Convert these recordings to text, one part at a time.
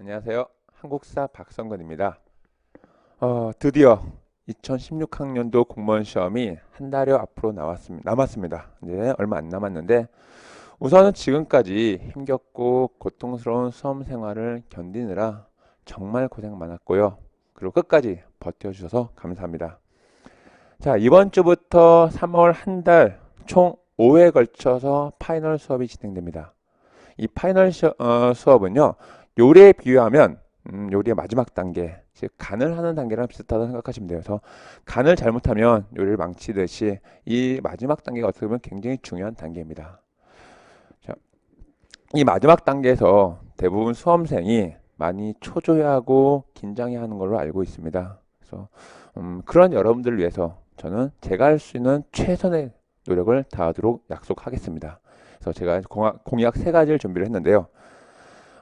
안녕하세요. 한국사 박성근입니다. 어, 드디어 2016학년도 공무원 시험이 한 달여 앞으로 나왔습니다. 남았습니다. 이제 얼마 안 남았는데 우선은 지금까지 힘겹고 고통스러운 수험 생활을 견디느라 정말 고생 많았고요. 그리고 끝까지 버텨주셔서 감사합니다. 자, 이번 주부터 3월 한 달 총 5회에 걸쳐서 파이널 수업이 진행됩니다. 이 파이널 시, 어, 수업은요, 요리에 비유하면 음, 요리의 마지막 단계, 즉 간을 하는 단계랑 비슷하다 생각하시면 돼요. 그래서 간을 잘못하면 요리를 망치듯이 이 마지막 단계가 어떻게 보면 굉장히 중요한 단계입니다. 자, 이 마지막 단계에서 대부분 수험생이 많이 초조해하고 긴장해하는 걸로 알고 있습니다. 그래서 음, 그런 여러분들을 위해서 저는 제가 할 수 있는 최선의 노력을 다하도록 약속하겠습니다. 그래서 제가 공약 세 가지를 준비를 했는데요.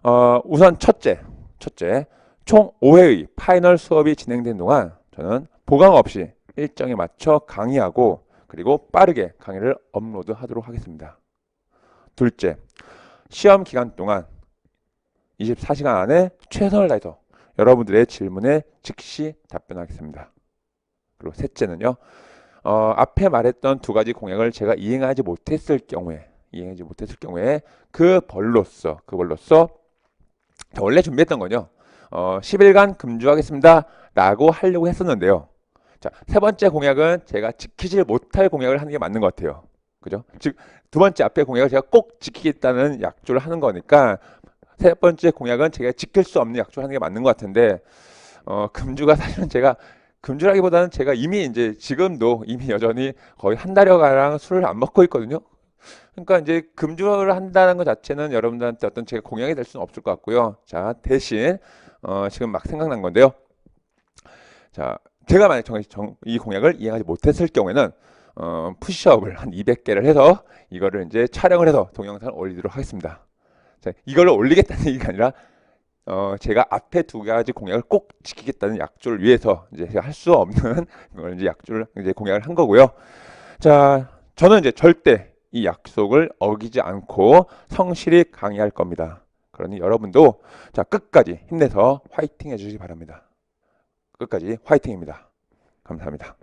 어, 우선 첫째, 첫째, 총 5회의 파이널 수업이 진행된 동안 저는 보강 없이 일정에 맞춰 강의하고 그리고 빠르게 강의를 업로드하도록 하겠습니다. 둘째, 시험 기간 동안 24시간 안에 최선을 다해서 여러분들의 질문에 즉시 답변하겠습니다. 그리고 셋째는요, 어, 앞에 말했던 두 가지 공약을 제가 이행하지 못했을 경우에, 이행하지 못했을 경우에 그 벌로서, 그 벌로서 자, 원래 준비했던 거죠. 어, 10일간 금주하겠습니다. 라고 하려고 했었는데요. 자, 세 번째 공약은 제가 지키지 못할 공약을 하는 게 맞는 것 같아요. 그죠? 즉, 두 번째 앞에 공약을 제가 꼭 지키겠다는 약조를 하는 거니까 세 번째 공약은 제가 지킬 수 없는 약조를 하는 게 맞는 것 같은데, 어, 금주가 사실은 제가 금주라기보다는 제가 이미 이제 지금도 이미 여전히 거의 한 달여 가량 술을 안 먹고 있거든요. 그러니까 이제 금주를 한다는 것 자체는 여러분들한테 어떤 제가 공약이 될 수는 없을 것 같고요. 자, 대신 어, 지금 막 생각난 건데요. 자, 제가 만약 정, 정, 이 공약을 이행하지 못했을 경우에는 어, 푸시업을 한 200개를 해서 이거를 이제 촬영을 해서 동영상을 올리도록 하겠습니다. 자, 이걸로 올리겠다는 얘기가 아니라 어, 제가 앞에 두 가지 공약을 꼭 지키겠다는 약조를 위해서 이제 제가 할 수 없는 걸 이제 약조를 이제 공약을 한 거고요. 자, 저는 이제 절대 이 약속을 어기지 않고 성실히 강의할 겁니다. 그러니 여러분도 자 끝까지 힘내서 화이팅 해주시기 바랍니다. 끝까지 화이팅입니다. 감사합니다.